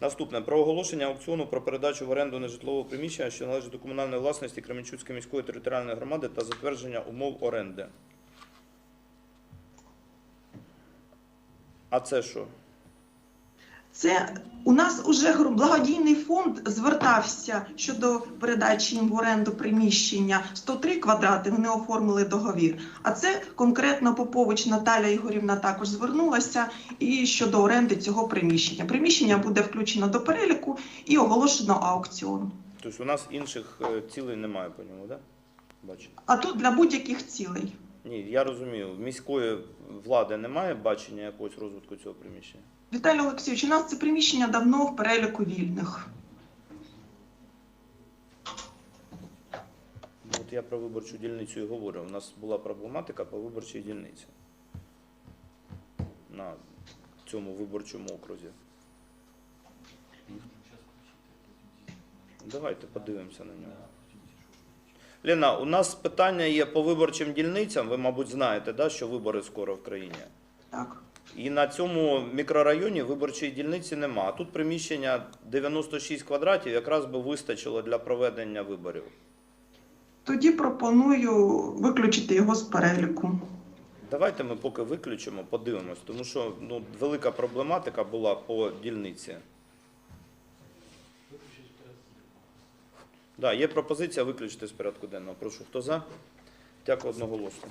Наступне про оголошення аукціону про передачу в оренду нежитлового приміщення, що належить до комунальної власності Кременчуцької міської територіальної громади та затвердження умов оренди. А це що? Це у нас уже благодійний фонд звертався щодо передачі їм в оренду приміщення 103 квадрати. Вони оформили договір. А це конкретно Попович Наталя Ігорівна також звернулася і щодо оренди цього приміщення. Приміщення буде включено до переліку і оголошено аукціон. Тобто у нас інших е, цілей немає по ньому? Да? Бачу. А тут для будь-яких цілей. Ні, я розумію, в міської влади немає бачення якогось розвитку цього приміщення. Віталій Олексійович, у нас це приміщення давно в переліку вільних. Ну, От я про виборчу дільницю і говорю. У нас була проблематика по виборчій дільниці на цьому виборчому окрузі. Давайте подивимося на нього. Лена, у нас питання є по виборчим дільницям. Ви, мабуть, знаєте, да, що вибори скоро в країні. Так. І на цьому мікрорайоні виборчої дільниці нема. А тут приміщення 96 квадратів якраз би вистачило для проведення виборів. Тоді пропоную виключити його з переліку. Давайте ми поки виключимо, подивимось, тому що ну, велика проблематика була по дільниці. Да, є пропозиція виключити з порядку денного. Прошу, хто за? Дякую одноголосно.